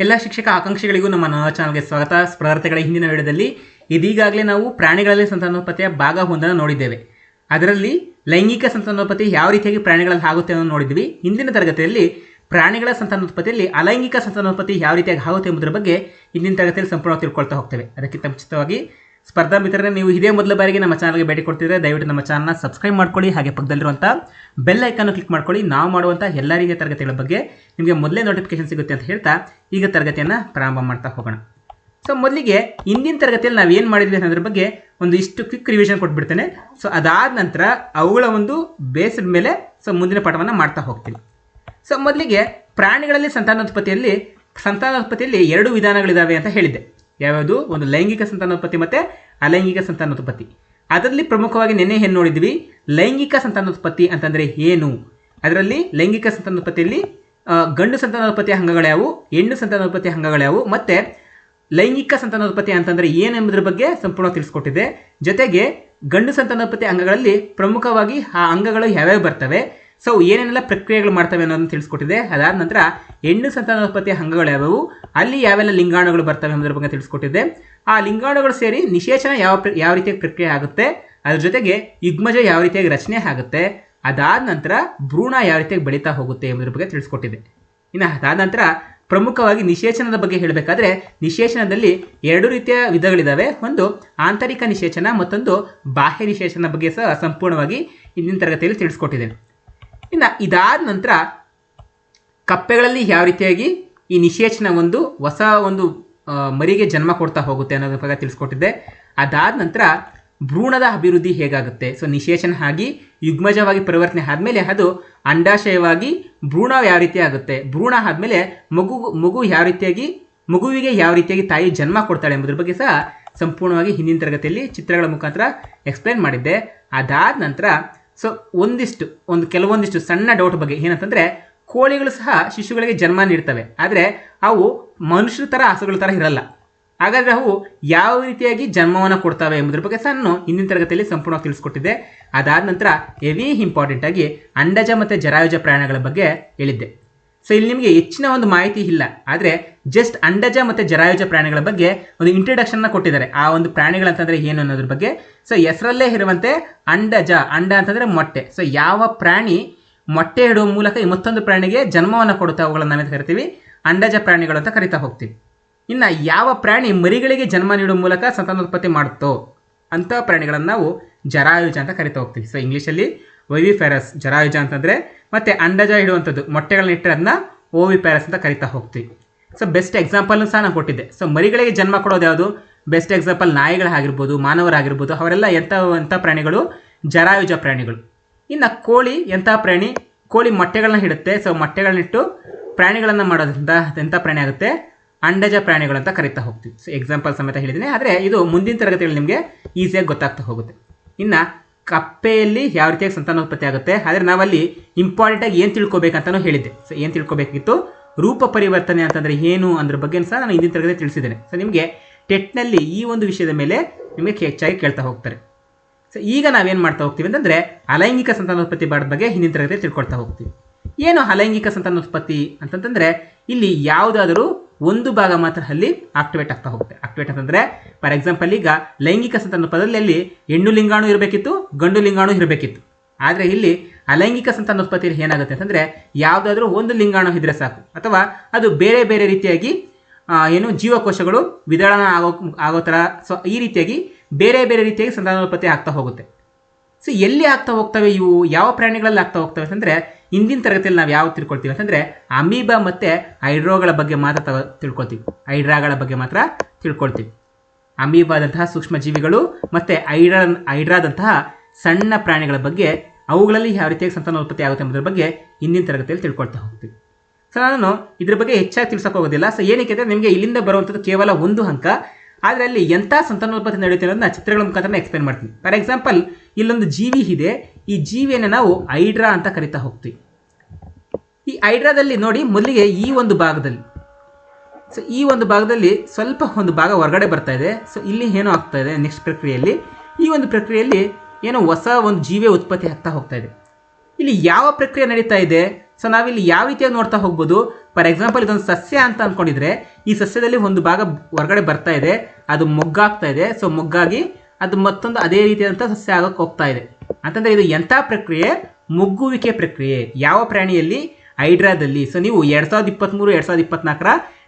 ಎಲ್ಲ ಶಿಕ್ಷಕ ಆಕಾಂಕ್ಷಿಗಳಿಗೂ ನಮ್ಮ ನಾನಾ ಚಾನಲ್ಗೆ ಸ್ವಾಗತ. ಸ್ಪರ್ಧಾರ್ಥಿಗಳ ಹಿಂದಿನ ವಿಡಿಯೋದಲ್ಲಿ ಇದೀಗಾಗಲೇ ನಾವು ಪ್ರಾಣಿಗಳಲ್ಲಿ ಸಂತಾನೋತ್ಪತ್ತಿಯ ಭಾಗ ಒಂದನ್ನು ನೋಡಿದ್ದೇವೆ. ಅದರಲ್ಲಿ ಲೈಂಗಿಕ ಸಂತಾನೋತ್ಪತ್ತಿ ಯಾವ ರೀತಿಯಾಗಿ ಪ್ರಾಣಿಗಳಲ್ಲಿ ಆಗುತ್ತೆ ಅನ್ನೋದು ನೋಡಿದ್ವಿ. ಹಿಂದಿನ ತರಗತಿಯಲ್ಲಿ ಪ್ರಾಣಿಗಳ ಸಂತಾನೋತ್ಪತ್ತಿಯಲ್ಲಿ ಅಲೈಂಗಿಕ ಸಂತಾನೋತ್ಪತ್ತಿ ಯಾವ ರೀತಿಯಾಗಿ ಆಗುತ್ತೆ ಎಂಬುದರ ಬಗ್ಗೆ ಹಿಂದಿನ ತರಗತಿಯಲ್ಲಿ ಸಂಪೂರ್ಣವಾಗಿ ತಿಳ್ಕೊಳ್ತಾ ಹೋಗ್ತೇವೆ. ಅದಕ್ಕಿಂತ ಮುಂಚಿತವಾಗಿ ಸ್ಪರ್ಧಾ ಮಿತ್ರರೇ, ನೀವು ಇದೇ ಮೊದಲ ಬಾರಿಗೆ ನಮ್ಮ ಚಾನಲ್ಗೆ ಭೇಟಿ ಕೊಡ್ತಿದ್ರೆ ದಯವಿಟ್ಟು ನಮ್ಮ ಚಾನಲ್ನ ಸಬ್ಸ್ಕ್ರೈಬ್ ಮಾಡ್ಕೊಳ್ಳಿ, ಹಾಗೆ ಪಕ್ಕದಲ್ಲಿರುವಂಥ ಬೆಲ್ ಐಕನ್ನು ಕ್ಲಿಕ್ ಮಾಡ್ಕೊಳ್ಳಿ. ನಾವು ಮಾಡುವಂಥ ಎಲ್ಲ ರೀತಿಯ ತರಗತಿಗಳ ಬಗ್ಗೆ ನಿಮಗೆ ಮೊದಲೇ ನೋಟಿಫಿಕೇಶನ್ ಸಿಗುತ್ತೆ ಅಂತ ಹೇಳ್ತಾ ಈಗ ತರಗತಿಯನ್ನು ಪ್ರಾರಂಭ ಮಾಡ್ತಾ ಹೋಗೋಣ. ಸೊ ಮೊದಲಿಗೆ ಇಂದಿನ ತರಗತಿಯಲ್ಲಿ ನಾವು ಏನು ಮಾಡಿದ್ವಿ ಅನ್ನೋದ್ರ ಬಗ್ಗೆ ಒಂದು ಇಷ್ಟು ಕ್ವಿಕ್ ರಿವಿಷನ್ ಕೊಟ್ಬಿಡ್ತೇನೆ. ಸೊ ಅದಾದ ನಂತರ ಅವುಗಳ ಒಂದು ಬೇಸ್ಡ್ ಮೇಲೆ ಸೊ ಮುಂದಿನ ಪಾಠವನ್ನು ಮಾಡ್ತಾ ಹೋಗ್ತೀನಿ. ಸೊ ಮೊದಲಿಗೆ ಪ್ರಾಣಿಗಳಲ್ಲಿ ಸಂತಾನೋತ್ಪತ್ತಿಯಲ್ಲಿ ಸಂತಾನೋತ್ಪತ್ತಿಯಲ್ಲಿ ಎರಡು ವಿಧಾನಗಳಿದ್ದಾವೆ ಅಂತ ಹೇಳಿದ್ದೆ. ಯಾವ್ಯಾವುದು? ಒಂದು ಲೈಂಗಿಕ ಸಂತಾನೋತ್ಪತ್ತಿ ಮತ್ತು ಅಲೈಂಗಿಕ ಸಂತಾನೋತ್ಪತ್ತಿ ಅದರಲ್ಲಿ ಪ್ರಮುಖವಾಗಿ ನಿನ್ನೆ ಏನು ನೋಡಿದ್ವಿ? ಲೈಂಗಿಕ ಸಂತಾನೋತ್ಪತ್ತಿ ಅಂತಂದರೆ ಏನು? ಅದರಲ್ಲಿ ಲೈಂಗಿಕ ಸಂತಾನೋತ್ಪತ್ತಿಯಲ್ಲಿ ಗಂಡು ಸಂತಾನೋತ್ಪತ್ತಿ ಅಂಗಗಳ್ಯಾವು ಹೆಣ್ಣು ಸಂತಾನೋತ್ಪತ್ತಿ ಅಂಗಗಳ್ಯಾವು ಮತ್ತು ಲೈಂಗಿಕ ಸಂತಾನೋತ್ಪತ್ತಿ ಅಂತಂದರೆ ಏನೆಂಬುದರ ಬಗ್ಗೆ ಸಂಪೂರ್ಣ ತಿಳಿಸ್ಕೊಟ್ಟಿದೆ ಜೊತೆಗೆ ಗಂಡು ಸಂತಾನೋತ್ಪತ್ತಿ ಅಂಗಗಳಲ್ಲಿ ಪ್ರಮುಖವಾಗಿ ಆ ಅಂಗಗಳು ಯಾವ್ಯಾವ ಬರ್ತವೆ? ಸೊ ಏನೇನೆಲ್ಲ ಪ್ರಕ್ರಿಯೆಗಳು ಮಾಡ್ತವೆ ಅನ್ನೋದನ್ನು ತಿಳಿಸ್ಕೊಟ್ಟಿದೆ. ಅದಾದ ನಂತರ ಹೆಣ್ಣು ಸಂತಾನೋತ್ಪತ್ತಿಯ ಅಂಗಗಳು ಯಾವ್ಯಾವು ಅಲ್ಲಿ ಯಾವೆಲ್ಲ ಲಿಂಗಾಣುಗಳು ಬರ್ತವೆ ಎಂಬುದರ ಬಗ್ಗೆ ತಿಳಿಸ್ಕೊಟ್ಟಿದೆ ಆ ಲಿಂಗಾಣುಗಳು ಸೇರಿ ನಿಶೇಚನ ಯಾವ ಯಾವ ರೀತಿಯಾಗಿ ಪ್ರಕ್ರಿಯೆ ಆಗುತ್ತೆ, ಅದ್ರ ಜೊತೆಗೆ ಯುಗ್ಮಜ ಯಾವ ರೀತಿಯಾಗಿ ರಚನೆ ಆಗುತ್ತೆ, ಅದಾದ ನಂತರ ಭ್ರೂಣ ಯಾವ ರೀತಿಯಾಗಿ ಬೆಳೀತಾ ಹೋಗುತ್ತೆ ಎಂಬುದರ ಬಗ್ಗೆ ತಿಳಿಸ್ಕೊಟ್ಟಿದೆ ಇನ್ನು ಅದಾದ ನಂತರ ಪ್ರಮುಖವಾಗಿ ನಿಷೇಚನದ ಬಗ್ಗೆ ಹೇಳಬೇಕಾದ್ರೆ ನಿಷೇಚನದಲ್ಲಿ ಎರಡು ರೀತಿಯ ವಿಧಗಳಿದ್ದಾವೆ ಒಂದು ಆಂತರಿಕ ನಿಷೇಚನ ಮತ್ತೊಂದು ಬಾಹ್ಯ ನಿಷೇಚನ ಬಗ್ಗೆ ಸಹ ಸಂಪೂರ್ಣವಾಗಿ ಇಂದಿನ ತರಗತಿಯಲ್ಲಿ ತಿಳಿಸ್ಕೊಟ್ಟಿದ್ದೇನೆ ಇನ್ನು ಇದಾದ ನಂತರ ಕಪ್ಪೆಗಳಲ್ಲಿ ಯಾವ ರೀತಿಯಾಗಿ ಈ ನಿಷೇಚನ ಒಂದು ಹೊಸ ಒಂದು ಮರಿಗೆ ಜನ್ಮ ಕೊಡ್ತಾ ಹೋಗುತ್ತೆ ಅನ್ನೋದ್ರ ಬಗ್ಗೆ ತಿಳಿಸ್ಕೊಟ್ಟಿದ್ದೆ. ಅದಾದ ನಂತರ ಭ್ರೂಣದ ಅಭಿವೃದ್ಧಿ ಹೇಗಾಗುತ್ತೆ? ಸೊ ನಿಶೇಚನ ಆಗಿ ಯುಗ್ಮಜವಾಗಿ ಪರಿವರ್ತನೆ ಆದಮೇಲೆ ಅದು ಅಂಡಾಶಯವಾಗಿ ಭ್ರೂಣ ಯಾವ ರೀತಿ ಆಗುತ್ತೆ? ಭ್ರೂಣ ಆದಮೇಲೆ ಮಗು ಮಗು ಯಾವ ರೀತಿಯಾಗಿ, ಮಗುವಿಗೆ ಯಾವ ರೀತಿಯಾಗಿ ತಾಯಿ ಜನ್ಮ ಕೊಡ್ತಾಳೆ ಎಂಬುದ್ರ ಬಗ್ಗೆ ಸಹ ಸಂಪೂರ್ಣವಾಗಿ ಹಿಂದಿನ ತರಗತಿಯಲ್ಲಿ ಚಿತ್ರಗಳ ಮುಖಾಂತರ ಎಕ್ಸ್ಪ್ಲೇನ್ ಮಾಡಿದ್ದೆ. ಅದಾದ ನಂತರ ಸೊ ಒಂದಿಷ್ಟು, ಒಂದು ಕೆಲವೊಂದಿಷ್ಟು ಸಣ್ಣ ಡೌಟ್ ಬಗ್ಗೆ ಏನಂತಂದರೆ, ಕೋಳಿಗಳು ಸಹ ಶಿಶುಗಳಿಗೆ ಜನ್ಮ ನೀಡ್ತವೆ. ಆದರೆ, ಅವು ಮನುಷ್ಯರ ಥರ ಹಸುಗಳ ಥರ ಇರಲ್ಲ. ಹಾಗಾದರೆ ಅವು ಯಾವ ರೀತಿಯಾಗಿ ಜನ್ಮವನ್ನು ಕೊಡ್ತವೆ ಎಂಬುದ್ರ ಬಗ್ಗೆ ಸಹ ನಾನು ಹಿಂದಿನ ತರಗತಿಯಲ್ಲಿ ಸಂಪೂರ್ಣವಾಗಿ ತಿಳಿಸ್ಕೊಟ್ಟಿದ್ದೆ. ಅದಾದ ನಂತರ ಹೆವಿ ಇಂಪಾರ್ಟೆಂಟ್ ಆಗಿ ಅಂಡಜ ಮತ್ತು ಜರಾಯುಜ ಪ್ರಯಾಣಗಳ ಬಗ್ಗೆ ಹೇಳಿದ್ದೆ. ಸೊ ಇಲ್ಲಿ ನಿಮಗೆ ಹೆಚ್ಚಿನ ಒಂದು ಮಾಹಿತಿ ಇಲ್ಲ. ಆದರೆ ಜಸ್ಟ್ ಅಂಡಜ ಮತ್ತು ಜರಾಯುಜ ಪ್ರಾಣಿಗಳ ಬಗ್ಗೆ ಒಂದು ಇಂಟ್ರಡಕ್ಷನ್ನ ಕೊಟ್ಟಿದ್ದಾರೆ. ಆ ಒಂದು ಪ್ರಾಣಿಗಳಂತಂದರೆ ಏನು ಅನ್ನೋದ್ರ ಬಗ್ಗೆ. ಸೊ ಹೆಸರಲ್ಲೇ ಇರುವಂತೆ ಅಂಡಜ, ಅಂಡ ಅಂತಂದರೆ ಮೊಟ್ಟೆ. ಸೊ ಯಾವ ಪ್ರಾಣಿ ಮೊಟ್ಟೆ ಇಡುವ ಮೂಲಕ ಈ ಮತ್ತೊಂದು ಪ್ರಾಣಿಗೆ ಜನ್ಮವನ್ನು ಕೊಡುತ್ತೆ ಅವುಗಳನ್ನು ನಾವೇನು ಕರಿತೀವಿ. ಅಂಡಜ ಪ್ರಾಣಿಗಳು ಅಂತ ಕರಿತಾ ಹೋಗ್ತೀವಿ. ಇನ್ನು ಯಾವ ಪ್ರಾಣಿ ಮರಿಗಳಿಗೆ ಜನ್ಮ ನೀಡುವ ಮೂಲಕ ಸಂತಾನೋತ್ಪತ್ತಿ ಮಾಡುತ್ತೋ ಅಂಥ ಪ್ರಾಣಿಗಳನ್ನು ನಾವು ಜರಾಯುಜ ಅಂತ ಕರಿತಾ ಹೋಗ್ತೀವಿ. ಸೊ ಇಂಗ್ಲೀಷಲ್ಲಿ ವೈವಿಫೆರಸ್, ಜರಾಯುಜ ಅಂತಂದರೆ ಮತ್ತು ಅಂಡಜ ಇಡುವಂಥದ್ದು, ಮೊಟ್ಟೆಗಳನ್ನ ಇಟ್ಟರೆ ಅದನ್ನ ಪ್ಯಾರಸ್ ಅಂತ ಕರಿತಾ ಹೋಗ್ತೀವಿ. ಸೊ ಬೆಸ್ಟ್ ಎಕ್ಸಾಂಪಲ್ನು ಸಹ ನಾನು ಕೊಟ್ಟಿದ್ದೆ. ಸೊ ಮರಿಗಳಿಗೆ ಜನ್ಮ ಕೊಡೋದು ಯಾವುದು? ಬೆಸ್ಟ್ ಎಕ್ಸಾಂಪಲ್ ನಾಯಿಗಳಾಗಿರ್ಬೋದು ಮಾನವರಾಗಿರ್ಬೋದು ಅವರೆಲ್ಲ ಎಂಥ ಎಂಥ ಪ್ರಾಣಿಗಳು? ಜರಾಯುಜ ಪ್ರಾಣಿಗಳು. ಇನ್ನು ಕೋಳಿ ಎಂಥ ಪ್ರಾಣಿ? ಕೋಳಿ ಮೊಟ್ಟೆಗಳನ್ನ ಇಡುತ್ತೆ. ಸೊ ಮೊಟ್ಟೆಗಳನ್ನಿಟ್ಟು ಪ್ರಾಣಿಗಳನ್ನು ಮಾಡೋದ್ರಿಂದ ಎಂಥ ಪ್ರಾಣಿ ಆಗುತ್ತೆ? ಅಂಡಜ ಪ್ರಾಣಿಗಳು ಅಂತ ಕರಿತಾ ಹೋಗ್ತೀವಿ. ಸೊ ಎಕ್ಸಾಂಪಲ್ ಸಮೇತ ಹೇಳಿದ್ದೀನಿ. ಆದರೆ ಇದು ಮುಂದಿನ ತರಗತಿಗಳು ನಿಮಗೆ ಈಸಿಯಾಗಿ ಗೊತ್ತಾಗ್ತಾ ಹೋಗುತ್ತೆ. ಇನ್ನು ಕಪ್ಪೆಯಲ್ಲಿ ಯಾವ ರೀತಿಯಾಗಿ ಸಂತಾನೋತ್ಪತ್ತಿ ಆಗುತ್ತೆ? ಆದರೆ ನಾವಲ್ಲಿ ಇಂಪಾರ್ಟೆಂಟಾಗಿ ಏನು ತಿಳ್ಕೊಬೇಕಂತಲೂ ಹೇಳಿದ್ದೆ. ಸೊ ಏನು ತಿಳ್ಕೊಬೇಕಿತ್ತು? ರೂಪ ಪರಿವರ್ತನೆ ಅಂತಂದರೆ ಏನು ಅದ್ರ ಬಗ್ಗೆ ಸಹ ನಾನು ಹಿಂದಿನ ತರಗತಿ ತಿಳಿಸಿದ್ದೇನೆ. ಸೊ ನಿಮಗೆ ಟೆಟ್ನಲ್ಲಿ ಈ ಒಂದು ವಿಷಯದ ಮೇಲೆ ನಿಮಗೆ ಹೆಚ್ಚಾಗಿ ಕೇಳ್ತಾ ಹೋಗ್ತಾರೆ. ಸೊ ಈಗ ನಾವೇನು ಮಾಡ್ತಾ ಹೋಗ್ತೀವಿ ಅಂತಂದರೆ ಅಲೈಂಗಿಕ ಸಂತಾನೋತ್ಪತ್ತಿ ಬಾರದ ಬಗ್ಗೆ ಹಿಂದಿನ ತರಗತಿ ತಿಳ್ಕೊಳ್ತಾ ಹೋಗ್ತೀವಿ. ಏನು ಅಲೈಂಗಿಕ ಸಂತಾನೋತ್ಪತ್ತಿ ಅಂತಂತಂದರೆ ಇಲ್ಲಿ ಯಾವುದಾದರೂ ಒಂದು ಭಾಗ ಮಾತ್ರ ಅಲ್ಲಿ ಆಕ್ಟಿವೇಟ್ ಆಗ್ತಾ ಹೋಗುತ್ತೆ. ಆಕ್ಟಿವೇಟ್ ಅಂತಂದರೆ ಫಾರ್ ಎಕ್ಸಾಂಪಲ್ ಈಗ ಲೈಂಗಿಕ ಸಂತಾನೋತ್ಪತ್ತಿಯಲ್ಲಿ ಹೆಣ್ಣು ಲಿಂಗಾಣು ಇರಬೇಕಿತ್ತು, ಗಂಡು ಲಿಂಗಾಣು ಇರಬೇಕಿತ್ತು. ಆದರೆ ಇಲ್ಲಿ ಅಲೈಂಗಿಕ ಸಂತಾನೋತ್ಪತ್ತಿಯಲ್ಲಿ ಏನಾಗುತ್ತೆ ಅಂತಂದರೆ, ಯಾವುದಾದ್ರೂ ಒಂದು ಲಿಂಗಾಣು ಇದ್ರೆ ಸಾಕು. ಅಥವಾ ಅದು ಬೇರೆ ಬೇರೆ ರೀತಿಯಾಗಿ ಏನು ಜೀವಕೋಶಗಳು ವಿದಳನ ಆಗೋ ಆಗೋ ಥರ ಸೊ, ಈ ರೀತಿಯಾಗಿ ಬೇರೆ ಬೇರೆ ರೀತಿಯಾಗಿ ಸಂತಾನೋತ್ಪತ್ತಿ ಆಗ್ತಾ ಹೋಗುತ್ತೆ. ಸೊ ಎಲ್ಲಿ ಆಗ್ತಾ ಹೋಗ್ತವೆ ಇವು? ಯಾವ ಪ್ರಾಣಿಗಳಲ್ಲಿ ಆಗ್ತಾ ಹೋಗ್ತವೆ ಅಂತಂದರೆ ಇಂದಿನ ತರಗತಿಯಲ್ಲಿ ನಾವು ಯಾವ ತಿಳ್ಕೊಳ್ತೀವಿ ಅಂತಂದರೆ ಅಮೀಬಾ ಮತ್ತು ಹೈಡ್ರೋಗಳ ಬಗ್ಗೆ ಮಾತ್ರ ತಿಳ್ಕೊಳ್ತೀವಿ. ಹೈಡ್ರಾಗಳ ಬಗ್ಗೆ ಮಾತ್ರ ತಿಳ್ಕೊಳ್ತೀವಿ. ಅಮೀಬಾದಂತಹ ಸೂಕ್ಷ್ಮ ಜೀವಿಗಳು ಮತ್ತು ಹೈಡ್ರಾ ಹೈಡ್ರಾದಂತಹ ಸಣ್ಣ ಪ್ರಾಣಿಗಳ ಬಗ್ಗೆ ಅವುಗಳಲ್ಲಿ ಯಾವ ರೀತಿಯಾಗಿ ಸಂತಾನೋತ್ಪತ್ತಿ ಆಗುತ್ತೆ ಎಂಬುದರ ಬಗ್ಗೆ ಇಂದಿನ ತರಗತಿಯಲ್ಲಿ ತಿಳ್ಕೊಳ್ತಾ ಹೋಗ್ತೀವಿ. ಸೊ ನಾನು ಇದ್ರ ಬಗ್ಗೆ ಹೆಚ್ಚಾಗಿ ತಿಳ್ಸೋಕ್ಕೋಗೋದಿಲ್ಲ ಸೊ ಏನಕ್ಕೆ ಅಂದರೆ ನಿಮಗೆ ಇಲ್ಲಿಂದ ಬರುವಂಥದ್ದು ಕೇವಲ ಒಂದು ಅಂಕ ಆದರೆ ಅಲ್ಲಿ ಎಂಥ ಸಂತಾನೋತ್ಪತ್ತಿ ನಡೆಯುತ್ತೆ ಅನ್ನೋದನ್ನ ಚಿತ್ರಗಳ ಮುಖಾಂತರ ಎಕ್ಸ್ಪ್ಲೇನ್ ಮಾಡ್ತೀನಿ. ಫಾರ್ ಎಕ್ಸಾಂಪಲ್ ಇಲ್ಲೊಂದು ಜೀವಿ ಇದೆ. ಈ ಜೀವಿಯನ್ನು ನಾವು ಹೈಡ್ರಾ ಅಂತ ಕರಿತಾ ಹೋಗ್ತೀವಿ. ಈ ಹೈಡ್ರಾದಲ್ಲಿ ನೋಡಿ ಮೊದಲಿಗೆ ಈ ಒಂದು ಭಾಗದಲ್ಲಿ. ಸೊ ಈ ಒಂದು ಭಾಗದಲ್ಲಿ ಸ್ವಲ್ಪ ಒಂದು ಭಾಗ ಹೊರಗಡೆ ಬರ್ತಾ ಇದೆ. ಸೊ ಇಲ್ಲಿ ಏನೋ ಆಗ್ತಾ ಇದೆ ನೆಕ್ಸ್ಟ್ ಪ್ರಕ್ರಿಯೆಯಲ್ಲಿ. ಈ ಒಂದು ಪ್ರಕ್ರಿಯೆಯಲ್ಲಿ ಏನೋ ಹೊಸ ಒಂದು ಜೀವಿಯ ಉತ್ಪತ್ತಿ ಆಗ್ತಾ ಹೋಗ್ತಾ ಇದೆ. ಇಲ್ಲಿ ಯಾವ ಪ್ರಕ್ರಿಯೆ ನಡೀತಾ ಇದೆ? ಸೊ ನಾವಿಲ್ಲಿ ಯಾವ ರೀತಿಯಾಗಿ ನೋಡ್ತಾ ಹೋಗ್ಬೋದು? ಫಾರ್ ಎಕ್ಸಾಂಪಲ್ ಇದೊಂದು ಸಸ್ಯ ಅಂತ ಅಂದ್ಕೊಂಡಿದ್ರೆ ಈ ಸಸ್ಯದಲ್ಲಿ ಒಂದು ಭಾಗ ಹೊರಗಡೆ ಬರ್ತಾ ಇದೆ. ಅದು ಮೊಗ್ಗಾಗ್ತಾ ಇದೆ. ಸೊ ಮೊಗ್ಗಾಗಿ ಅದು ಮತ್ತೊಂದು ಅದೇ ರೀತಿಯಾದಂಥ ಸಸ್ಯ ಆಗೋಕ್ಕೆ ಹೋಗ್ತಾ ಇದೆ. ಅಂತಂದರೆ ಇದು ಎಂಥ ಪ್ರಕ್ರಿಯೆ? ಮುಗ್ಗುವಿಕೆ ಪ್ರಕ್ರಿಯೆ. ಯಾವ ಪ್ರಾಣಿಯಲ್ಲಿ? ಹೈಡ್ರಾದಲ್ಲಿ. ಸೊ ನೀವು ಎರಡು ಸಾವಿರದ ಇಪ್ಪತ್ತ್ಮೂರು ಎರಡು ಸಾವಿರದ ಇಪ್ಪತ್ನಾಲ್ಕರ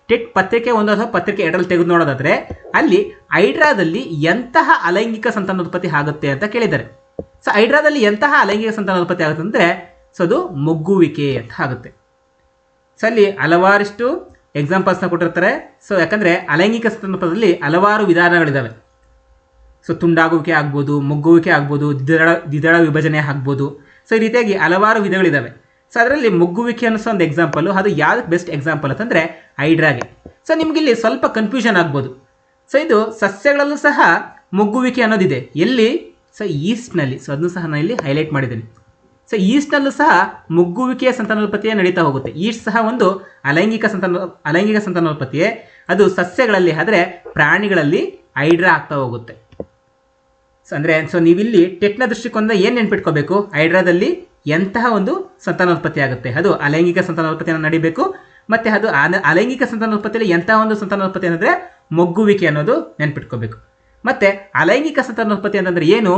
ಟೆಟ್ ಪತ್ರಿಕೆ ಒಂದು ಅಥವಾ ಪತ್ರಿಕೆ ಎರಡರಲ್ಲಿ ತೆಗೆದು ನೋಡೋದಾದರೆ, ಅಲ್ಲಿ ಹೈಡ್ರಾದಲ್ಲಿ ಎಂತಹ ಅಲೈಂಗಿಕ ಸಂತಾನೋತ್ಪತ್ತಿ ಆಗುತ್ತೆ ಅಂತ ಕೇಳಿದ್ದಾರೆ. ಸೊ ಹೈಡ್ರಾದಲ್ಲಿ ಎಂತಹ ಅಲೈಂಗಿಕ ಸಂತಾನೋತ್ಪತ್ತಿ ಆಗುತ್ತೆ ಅಂದರೆ, ಸೊ, ಅದು ಮುಗ್ಗುವಿಕೆ ಅಂತ ಆಗುತ್ತೆ. ಸೊ ಅಲ್ಲಿ ಹಲವಾರಿಷ್ಟು ಎಕ್ಸಾಂಪಲ್ಸ್ನ ಕೊಟ್ಟಿರ್ತಾರೆ. ಸೊ ಯಾಕಂದರೆ ಅಲೈಂಗಿಕ ಸಂತಾನೋತ್ಪತ್ತಿಯಲ್ಲಿ ಹಲವಾರು ವಿಧಾನಗಳಿದ್ದಾವೆ ಸೊ ತುಂಡಾಗುವಿಕೆ ಆಗ್ಬೋದು, ಮೊಗ್ಗುವಿಕೆ ಆಗ್ಬೋದು, ದ್ವಿದಳ ದ್ವಿದಳ ವಿಭಜನೆ ಆಗ್ಬೋದು. ಸೊ ಈ ರೀತಿಯಾಗಿ ಹಲವಾರು ವಿಧಗಳಿದ್ದಾವೆ ಸೊ ಅದರಲ್ಲಿ ಮೊಗ್ಗುವಿಕೆ ಅನ್ನಿಸೋ ಒಂದು ಎಕ್ಸಾಂಪಲು ಅದು ಯಾವ್ದಕ್ಕೆ ಬೆಸ್ಟ್ ಎಕ್ಸಾಂಪಲ್ ಅಂತಂದರೆ ಹೈಡ್ರಾಗೆ. ಸೊ ನಿಮ್ಗೆ ಇಲ್ಲಿ ಸ್ವಲ್ಪ ಕನ್ಫ್ಯೂಷನ್ ಆಗ್ಬೋದು. ಸೊ ಇದು ಸಸ್ಯಗಳಲ್ಲೂ ಸಹ ಮುಗ್ಗುವಿಕೆ ಅನ್ನೋದಿದೆ. ಎಲ್ಲಿ? ಸೊ ಈಸ್ಟ್ನಲ್ಲಿ ಸೊ ಅದನ್ನು ಸಹ ನಾನು ಇಲ್ಲಿ ಹೈಲೈಟ್ ಮಾಡಿದ್ದೀನಿ. ಸೊ ಈಸ್ಟ್ನಲ್ಲೂ ಸಹ ಮುಗ್ಗುವಿಕೆಯ ಸಂತಾನೋತ್ಪತ್ತಿಯೇ ನಡೀತಾ ಹೋಗುತ್ತೆ. ಈಸ್ಟ್ ಸಹ ಒಂದು ಅಲೈಂಗಿಕ ಸಂತಾನ, ಅಲೈಂಗಿಕ ಸಂತಾನೋತ್ಪತ್ತಿಯೇ. ಅದು ಸಸ್ಯಗಳಲ್ಲಿ, ಆದರೆ ಪ್ರಾಣಿಗಳಲ್ಲಿ ಹೈಡ್ರಾ ಆಗ್ತಾ ಹೋಗುತ್ತೆ. ಅಂದರೆ ಸೊ ನೀವಿಲ್ಲಿ ಟೆಕ್ನ ದೃಷ್ಟಿಕೋನದ ಏನು ನೆನ್ಪಿಟ್ಕೋಬೇಕು? ಹೈಡ್ರಾದಲ್ಲಿ ಎಂತಹ ಒಂದು ಸಂತಾನೋತ್ಪತ್ತಿ ಆಗುತ್ತೆ? ಅದು ಅಲೈಂಗಿಕ ಸಂತಾನೋತ್ಪತ್ತಿಯನ್ನು ನಡಿಬೇಕು, ಮತ್ತು ಅದು ಅಲೈಂಗಿಕ ಸಂತಾನೋತ್ಪತ್ತಿಯಲ್ಲಿ ಎಂತಹ ಒಂದು ಸಂತಾನೋತ್ಪತ್ತಿ ಅಂದರೆ ಮೊಗ್ಗುವಿಕೆ ಅನ್ನೋದು ನೆನ್ಪಿಟ್ಕೋಬೇಕು. ಮತ್ತು, ಅಲೈಂಗಿಕ ಸಂತಾನೋತ್ಪತ್ತಿ ಅಂತಂದರೆ ಏನು?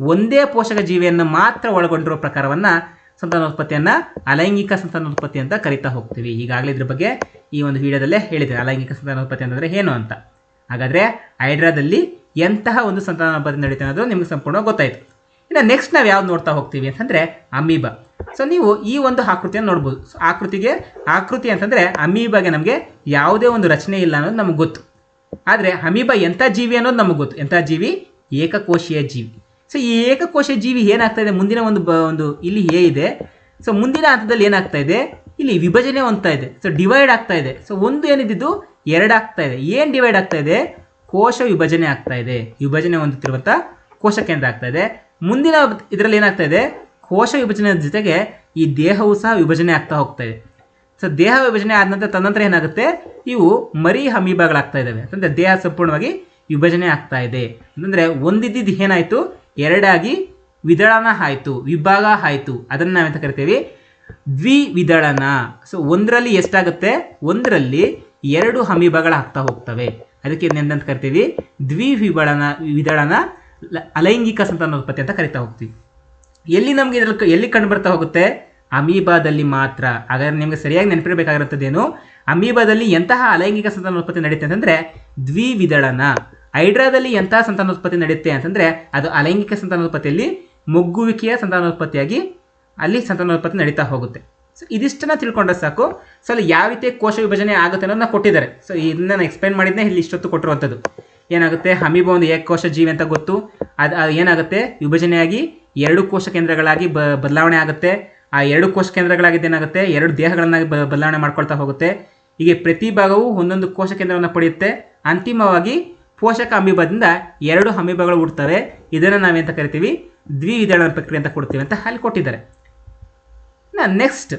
ಒಂದೇ ಪೋಷಕ ಜೀವಿಯನ್ನು ಮಾತ್ರ ಒಳಗೊಂಡಿರೋ ಪ್ರಕಾರವನ್ನು ಸಂತಾನೋತ್ಪತ್ತಿಯನ್ನು ಅಲೈಂಗಿಕ ಸಂತಾನೋತ್ಪತ್ತಿ ಅಂತ ಕರಿತಾ ಹೋಗ್ತೀವಿ. ಈಗಾಗಲೇ ಇದ್ರ ಬಗ್ಗೆ ಈ ಒಂದು ವಿಡಿಯೋದಲ್ಲೇ ಹೇಳಿದೆ ಅಲೈಂಗಿಕ ಸಂತಾನೋತ್ಪತ್ತಿ ಅಂತಂದರೆ ಏನು ಅಂತ? ಹಾಗಾದರೆ ಹೈಡ್ರಾದಲ್ಲಿ ಎಂತಹ ಒಂದು ಸಂತಾನ ಸಂತಾನೋತ್ಪತ್ತಿ ನಡೀತಾ ಅನ್ನೋದು ನಿಮ್ಗೆ ಸಂಪೂರ್ಣ ಗೊತ್ತಾಯಿತು. ಇನ್ನು ನೆಕ್ಸ್ಟ್ ನಾವು ಯಾವ್ದು ನೋಡ್ತಾ ಹೋಗ್ತೀವಿ ಅಂತಂದರೆ ಅಮೀಬಾ. ಸೊ ನೀವು ಈ ಒಂದು ಆಕೃತಿಯನ್ನು ನೋಡ್ಬೋದು. ಸೊ ಆಕೃತಿಗೆ ಆಕೃತಿ ಅಂತಂದರೆ ಅಮೀಬಾಗೆ ನಮಗೆ ಯಾವುದೇ ಒಂದು ರಚನೆ ಇಲ್ಲ ಅನ್ನೋದು ನಮಗೆ ಗೊತ್ತು. ಆದರೆ ಅಮೀಬಾ ಎಂಥ ಜೀವಿ ಅನ್ನೋದು ನಮಗೆ ಗೊತ್ತು. ಎಂಥ ಜೀವಿ? ಏಕಕೋಶೀಯ ಜೀವಿ. ಸೊ ಈ ಏಕಕೋಶೀಯ ಜೀವಿ ಏನಾಗ್ತಾ ಇದೆ? ಮುಂದಿನ ಒಂದು ಬ, ಒಂದು ಇಲ್ಲಿ ಎ ಇದೆ. ಸೊ ಮುಂದಿನ ಹಂತದಲ್ಲಿ ಏನಾಗ್ತಾ ಇದೆ? ಇಲ್ಲಿ ವಿಭಜನೆ ಹೊಂದ್ತಾ ಇದೆ. ಸೊ ಡಿವೈಡ್ ಆಗ್ತಾ ಇದೆ. ಸೊ ಒಂದು ಏನಿದ್ದು ಎರಡಾಗ್ತಾ ಇದೆ. ಏನು ಡಿವೈಡ್ ಆಗ್ತಾ ಇದೆ? ಕೋಶ ವಿಭಜನೆ ಆಗ್ತಾ ಇದೆ. ವಿಭಜನೆ ಹೊಂದುತ್ತಿರುವಂಥ ಕೋಶ ಕೇಂದ್ರ ಆಗ್ತಾ ಇದೆ. ಮುಂದಿನ ಇದರಲ್ಲಿ ಏನಾಗ್ತಾ ಇದೆ? ಕೋಶ ವಿಭಜನೆ ಜೊತೆಗೆ ಈ ದೇಹವು ಸಹ ವಿಭಜನೆ ಆಗ್ತಾ ಹೋಗ್ತಾ ಇದೆ. ಸೊ ದೇಹ ವಿಭಜನೆ ಆದ ನಂತರ ತದನಂತರ ಏನಾಗುತ್ತೆ? ಇವು ಮರಿ ಅಮೀಬಾಗಳಾಗ್ತಾ ಇದ್ದಾವೆ. ಅಂತಂದರೆ ದೇಹ ಸಂಪೂರ್ಣವಾಗಿ ವಿಭಜನೆ ಆಗ್ತಾ ಇದೆ. ಅಂತಂದರೆ ಒಂದಿದ್ದಿದ್ದು ಏನಾಯಿತು? ಎರಡಾಗಿ ವಿದಳನ ಆಯಿತು. ವಿಭಾಗ ಆಯಿತು. ಅದನ್ನು ನಾವೆಂತ ಕರಿತೀವಿ? ದ್ವಿವಿದಳನ. ಸೊ ಒಂದರಲ್ಲಿ ಎಷ್ಟಾಗುತ್ತೆ? ಒಂದರಲ್ಲಿ ಎರಡು ಆಗ್ತಾ ಹೋಗ್ತವೆ. ಅದಕ್ಕೆ ಏನಂತ ಕರಿತೀವಿ? ದ್ವಿವಿಬಳನ ವಿದಳನ ಅಲೈಂಗಿಕ ಸಂತಾನೋತ್ಪತ್ತಿ ಅಂತ ಕರಿತಾ ಹೋಗ್ತೀವಿ. ಎಲ್ಲಿ ನಮಗೆ ಇದರಲ್ಲಿ ಎಲ್ಲಿ ಕಂಡು ಬರ್ತಾ ಹೋಗುತ್ತೆ? ಅಮೀಬಾದಲ್ಲಿ ಮಾತ್ರ. ಹಾಗಾದ್ರೆ ನಿಮಗೆ ಸರಿಯಾಗಿ ನೆನಪಿರಬೇಕಾಗಿರುತ್ತದೇನು? ಅಮೀಬಾದಲ್ಲಿ ಎಂತಹ ಅಲೈಂಗಿಕ ಸಂತಾನೋತ್ಪತ್ತಿ ನಡೆಯುತ್ತೆ ಅಂತಂದರೆ ದ್ವಿವಿದಳನ. ಹೈಡ್ರಾದಲ್ಲಿ ಎಂತಹ ಸಂತಾನೋತ್ಪತ್ತಿ ನಡೆಯುತ್ತೆ ಅಂತಂದರೆ ಅದು ಅಲೈಂಗಿಕ ಸಂತಾನೋತ್ಪತ್ತಿಯಲ್ಲಿ ಮೊಗ್ಗುವಿಕೆಯ ಸಂತಾನೋತ್ಪತ್ತಿಯಾಗಿ ಅಲ್ಲಿ ಸಂತಾನೋತ್ಪತ್ತಿ ನಡೀತಾ ಹೋಗುತ್ತೆ. ಸೊ ಇದಿಷ್ಟನ್ನ ತಿಳ್ಕೊಂಡ್ರೆ ಸಾಕು. ಸೊ ಅಲ್ಲಿ ಯಾವ ರೀತಿ ಕೋಶ ವಿಭಜನೆ ಆಗುತ್ತೆ ಅನ್ನೋದನ್ನ ಕೊಟ್ಟಿದ್ದಾರೆ. ಸೊ ಇದನ್ನ ನಾನು ಎಕ್ಸ್ಪ್ಲೈನ್ ಮಾಡಿದ್ನೆ ಇಲ್ಲಿ ಇಷ್ಟೊತ್ತು ಕೊಟ್ಟಿರುವಂಥದ್ದು. ಏನಾಗುತ್ತೆ? ಹಮೀಬ ಒಂದು ಏಕಕೋಶ ಜೀವಿ ಅಂತ ಗೊತ್ತು. ಅದು ಏನಾಗುತ್ತೆ? ವಿಭಜನೆಯಾಗಿ ಎರಡು ಕೋಶ ಕೇಂದ್ರಗಳಾಗಿ ಬ, ಬದಲಾವಣೆ ಆಗುತ್ತೆ. ಆ ಎರಡು ಕೋಶ ಕೇಂದ್ರಗಳಾಗಿದ್ದು ಏನಾಗುತ್ತೆ? ಎರಡು ದೇಹಗಳನ್ನಾಗಿ ಬದಲಾವಣೆ ಮಾಡ್ಕೊಳ್ತಾ ಹೋಗುತ್ತೆ. ಹೀಗೆ ಪ್ರತಿ ಭಾಗವು ಒಂದೊಂದು ಕೋಶ ಕೇಂದ್ರವನ್ನು ಪಡೆಯುತ್ತೆ. ಅಂತಿಮವಾಗಿ ಪೋಷಕ ಅಮೀಬದಿಂದ ಎರಡು ಅಮೀಬಗಳು ಹುಡ್ತವೆ ಇದನ್ನು ನಾವೇಂತ ಕರಿತೀವಿ? ದ್ವಿವಿದಳ ಪ್ರಕ್ರಿಯೆ ಅಂತ ಕೊಡ್ತೀವಿ ಅಂತ ಅಲ್ಲಿ ಕೊಟ್ಟಿದ್ದಾರೆ. ನೆಕ್ಸ್ಟ್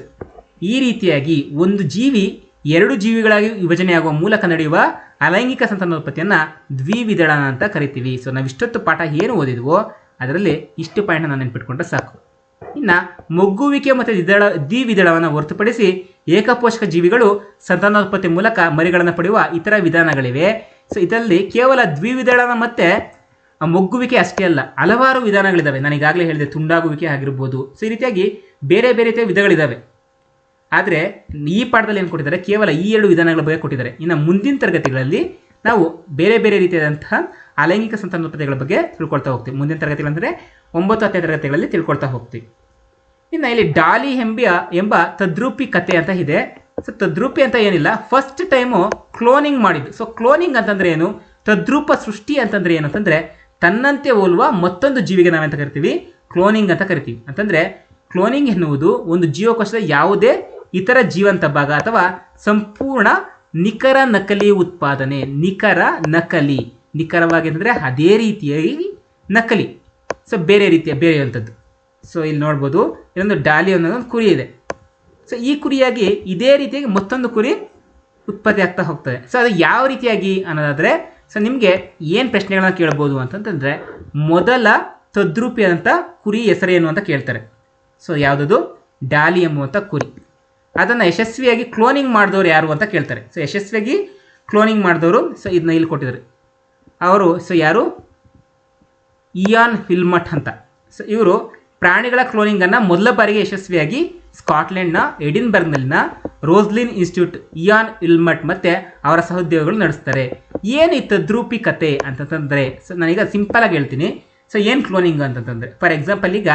ಈ ರೀತಿಯಾಗಿ ಒಂದು ಜೀವಿ ಎರಡು ಜೀವಿಗಳಾಗಿ ವಿಭಜನೆಯಾಗುವ ಮೂಲಕ ನಡೆಯುವ ಅಲೈಂಗಿಕ ಸಂತಾನೋತ್ಪತ್ತಿಯನ್ನು ದ್ವಿವಿದಳನ ಅಂತ ಕರಿತೀವಿ. ಸೊ ನಾವು ಇಷ್ಟೊತ್ತು ಪಾಠ ಏನು ಓದಿದ್ವೋ, ಅದರಲ್ಲಿ ಇಷ್ಟು ಪಾಯಿಂಟ್ ನಾನು ನೆನ್ಪಿಟ್ಕೊಂಡ್ರೆ ಸಾಕು. ಇನ್ನು ಮೊಗ್ಗುವಿಕೆ ಮತ್ತು ದ್ವಿದಳ, ದ್ವಿವಿದಳವನ್ನು ಹೊರತುಪಡಿಸಿ ಏಕಪೋಷಕ ಜೀವಿಗಳು ಸಂತಾನೋತ್ಪತ್ತಿ ಮೂಲಕ ಮರಿಗಳನ್ನು ಪಡೆಯುವ ಇತರ ವಿಧಾನಗಳಿವೆ. ಸೊ ಇದರಲ್ಲಿ ಕೇವಲ ದ್ವಿವಿದಳನ ಮತ್ತು ಮೊಗ್ಗುವಿಕೆ ಅಷ್ಟೇ ಅಲ್ಲ, ಹಲವಾರು ವಿಧಾನಗಳಿದ್ದಾವೆ ನಾನು ಈಗಾಗಲೇ ಹೇಳಿದೆ, ತುಂಡಾಗುವಿಕೆ ಆಗಿರ್ಬೋದು. ಸೊ ಈ ರೀತಿಯಾಗಿ ಬೇರೆ ಬೇರೆ ರೀತಿಯ ವಿಧಗಳಿದ್ದಾವೆ ಆದರೆ, ಈ ಪಾಠದಲ್ಲಿ ಏನು ಕೊಟ್ಟಿದ್ದಾರೆ? ಕೇವಲ ಈ ಎರಡು ವಿಧಾನಗಳ ಬಗ್ಗೆ ಕೊಟ್ಟಿದ್ದಾರೆ. ಇನ್ನು ಮುಂದಿನ ತರಗತಿಗಳಲ್ಲಿ ನಾವು ಬೇರೆ ಬೇರೆ ರೀತಿಯಾದಂತಹ ಅಲೈಂಗಿಕ ಸಂತಾನೋತ್ಪತ್ತಿಗಳ ಬಗ್ಗೆ ತಿಳ್ಕೊಳ್ತಾ ಹೋಗ್ತೀವಿ. ಮುಂದಿನ ತರಗತಿಗಳಂದರೆ ಒಂಬತ್ತು, ಹತ್ತನೇ ತರಗತಿಗಳಲ್ಲಿ ತಿಳ್ಕೊಳ್ತಾ ಹೋಗ್ತೀವಿ. ಇನ್ನು ಇಲ್ಲಿ ಡಾಲಿ ಹೆಂಬಿಯ ಎಂಬ ತದ್ರೂಪಿ ಕತೆ ಅಂತ ಇದೆ. ಸೊ ತದ್ರೂಪಿ ಅಂತ ಏನಿಲ್ಲ ಫಸ್ಟ್ ಟೈಮು ಕ್ಲೋನಿಂಗ್ ಮಾಡಿದ್ದು. ಸೊ ಕ್ಲೋನಿಂಗ್ ಅಂತಂದ್ರೆ ಏನು? ತದ್ರೂಪ ಸೃಷ್ಟಿ ಅಂತಂದ್ರೆ ಏನು ಅಂತಂದ್ರೆ ತನ್ನಂತೆ ಹೋಲುವ ಮತ್ತೊಂದು ಜೀವಿಗೆ ನಾವೆಂತ ಕರಿತೀವಿ? ಕ್ಲೋನಿಂಗ್ ಅಂತ ಕರಿತೀವಿ. ಅಂತಂದ್ರೆ ಕ್ಲೋನಿಂಗ್ ಎನ್ನುವುದು ಒಂದು ಜೀವಕೋಶದ ಯಾವುದೇ ಇತರ ಜೀವಂತ ಭಾಗ ಅಥವಾ ಸಂಪೂರ್ಣ ನಿಖರ ನಕಲಿ ಉತ್ಪಾದನೆ, ನಿಖರ ನಕಲಿ. ನಿಖರವಾಗಿ ಅಂತಂದರೆ ಅದೇ ರೀತಿಯಾಗಿ ನಕಲಿ. ಸೊ ಬೇರೆ ರೀತಿಯ ಬೇರೆಯುವಂಥದ್ದು. ಸೊ ಇಲ್ಲಿ ನೋಡ್ಬೋದು, ಇದೊಂದು ಡಾಲಿ ಅನ್ನೋದೊಂದು ಕುರಿ ಇದೆ. ಸೊ ಈ ಕುರಿಯಾಗಿ ಇದೇ ರೀತಿಯಾಗಿ ಮತ್ತೊಂದು ಕುರಿ ಉತ್ಪತ್ತಿ ಆಗ್ತಾ ಹೋಗ್ತದೆ. ಸೊ ಅದು ಯಾವ ರೀತಿಯಾಗಿ ಅನ್ನೋದಾದರೆ ಸೊ ನಿಮಗೆ ಏನು ಪ್ರಶ್ನೆಗಳನ್ನ ಕೇಳ್ಬೋದು ಅಂತಂತಂದರೆ, ಮೊದಲ ತದ್ರೂಪಿ ಅಂತ ಕುರಿ ಹೆಸರೇನು ಅಂತ ಕೇಳ್ತಾರೆ. ಸೊ ಯಾವುದದು? ಡಾಲಿ ಎಂಬುವಂಥ ಕುರಿ. ಅದನ್ನು ಯಶಸ್ವಿಯಾಗಿ ಕ್ಲೋನಿಂಗ್ ಮಾಡಿದವರು ಯಾರು ಅಂತ ಕೇಳ್ತಾರೆ. ಸೊ ಯಶಸ್ವಿಯಾಗಿ ಕ್ಲೋನಿಂಗ್ ಮಾಡಿದವರು ಸೊ ಇದನ್ನ ಇಲ್ಲಿ ಕೊಟ್ಟಿದ್ದಾರೆ. ಅವರು ಸೊ ಯಾರು? ಇಯಾನ್ ಫಿಲ್ಮಟ್ ಅಂತ. ಸೊ ಇವರು ಪ್ರಾಣಿಗಳ ಕ್ಲೋನಿಂಗನ್ನು ಮೊದಲ ಬಾರಿಗೆ ಯಶಸ್ವಿಯಾಗಿ ಸ್ಕಾಟ್ಲೆಂಡ್ನ, ಎಡಿನ್ಬರ್ಗ್ನಲ್ಲಿನ ರೋಸ್ಲಿನ್ ಇನ್ಸ್ಟಿಟ್ಯೂಟ್ ಇಯಾನ್ ಇಲ್ಮಟ್ ಮತ್ತು ಅವರ ಸಹೋದ್ಯೋಗಿಗಳು ನಡೆಸ್ತಾರೆ. ಏನು ತದ್ರೂಪಿ ಕತೆ ಅಂತಂತಂದರೆ, ಸೊ ನಾನೀಗ ಸಿಂಪಲಾಗಿ ಹೇಳ್ತೀನಿ. ಸೊ ಏನು ಕ್ಲೋನಿಂಗ್ ಅಂತಂತಂದರೆ ಫಾರ್ ಎಕ್ಸಾಂಪಲ್ ಈಗ,